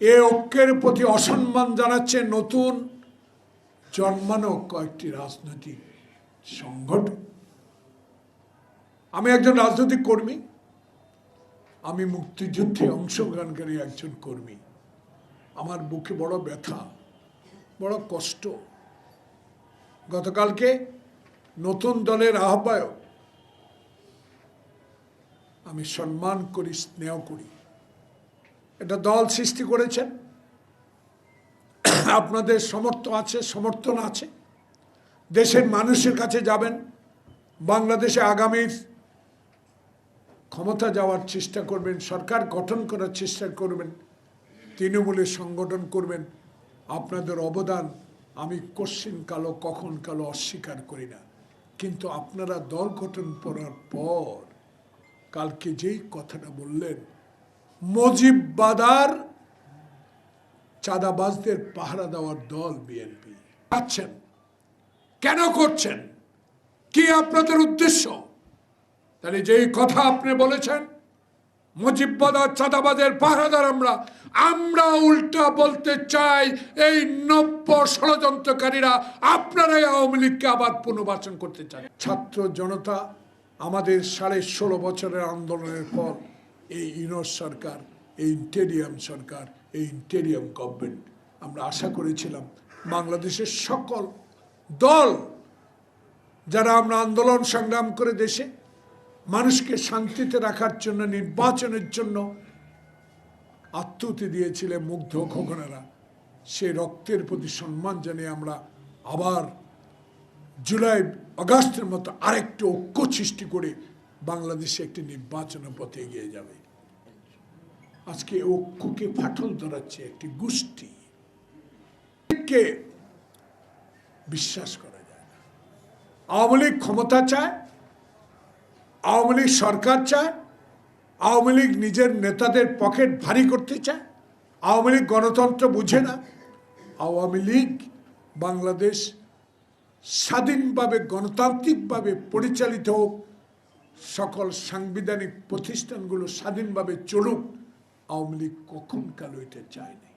এ ঐক্যের প্রতি অসম্মান জানাচ্ছে নতুন জন্মানো কয়েকটি রাজনৈতিক সংগঠন। আমি একজন রাজনৈতিক কর্মী, আমি মুক্তিযুদ্ধে অংশগ্রহণকারী একজন কর্মী। আমার বুকে বড় ব্যথা, বড় কষ্ট। গতকালকে নতুন দলের আহ্বায়ক, আমি সম্মান করি, স্নেহ করি। এটা দল সৃষ্টি করেছেন আপনাদের সমর্থ আছে, সমর্থন আছে। দেশের মানুষের কাছে যাবেন। বাংলাদেশে আগামীর ক্ষমতা যাওয়ার চেষ্টা করবেন, সরকার গঠন করার চেষ্টা করবেন, তৃণমূলের সংগঠন করবেন। আপনাদের অবদান আমি কোশ্চিন কালো, কখন কালো অস্বীকার করি না। কিন্তু আপনারা দল গঠন করার পর কালকে যেই কথাটা বললেন মজিববাদার চাঁদাবাজদের পাহারা দেওয়ার দল বিএনপি। আছেন কেন করছেন? কি আপনাদের উদ্দেশ্য? তাহলে যেই কথা আপনি বলেছেন মুজিববাদার চাঁদাবাদের পাহারাদার আমরা আমরা উল্টা বলতে চাই, এই নব্য ষড়যন্ত্রকারীরা আপনারাই আওয়ামী লীগকে আবার পুনর্বাচন করতে চান। ছাত্র জনতা আমাদের সাড়ে ষোলো বছরের আন্দোলনের পর এই ইউনোস সরকার, এই ইন্টেরিয়াম সরকার, এই ইন্টেরিয়াম গভর্নমেন্ট। আমরা আশা করেছিলাম বাংলাদেশের সকল দল যারা আমরা আন্দোলন সংগ্রাম করে দেশে, মানুষকে শান্তিতে রাখার জন্য, নির্বাচনের জন্য আত্মতি দিয়েছিলেন মুগ্ধ খোকনেরা। সে রক্তের প্রতি সম্মান জানিয়ে আমরা আবার জুলাই আগস্টের মতো আরেকটি ঐক্য সৃষ্টি করে বাংলাদেশে একটি নির্বাচনের পথে এগিয়ে যাবে। আজকে ঐক্যকে ফাটল ধরাচ্ছে একটি গোষ্ঠী। বিশ্বাস করা যায় না। আওয়ামী লীগ ক্ষমতা চায়, আওয়ামী লীগ সরকার চায়, আওয়ামী লীগ নিজের নেতাদের পকেট ভারী করতে চায়, আওয়ামী লীগ গণতন্ত্র বুঝে না। আওয়ামী লীগ বাংলাদেশ স্বাধীনভাবে, গণতান্ত্রিকভাবে পরিচালিত হোক সকল সাংবিধানিক প্রতিষ্ঠানগুলো স্বাধীনভাবে চলুক আওয়ামী লীগ কখন কালো এটা চায়নি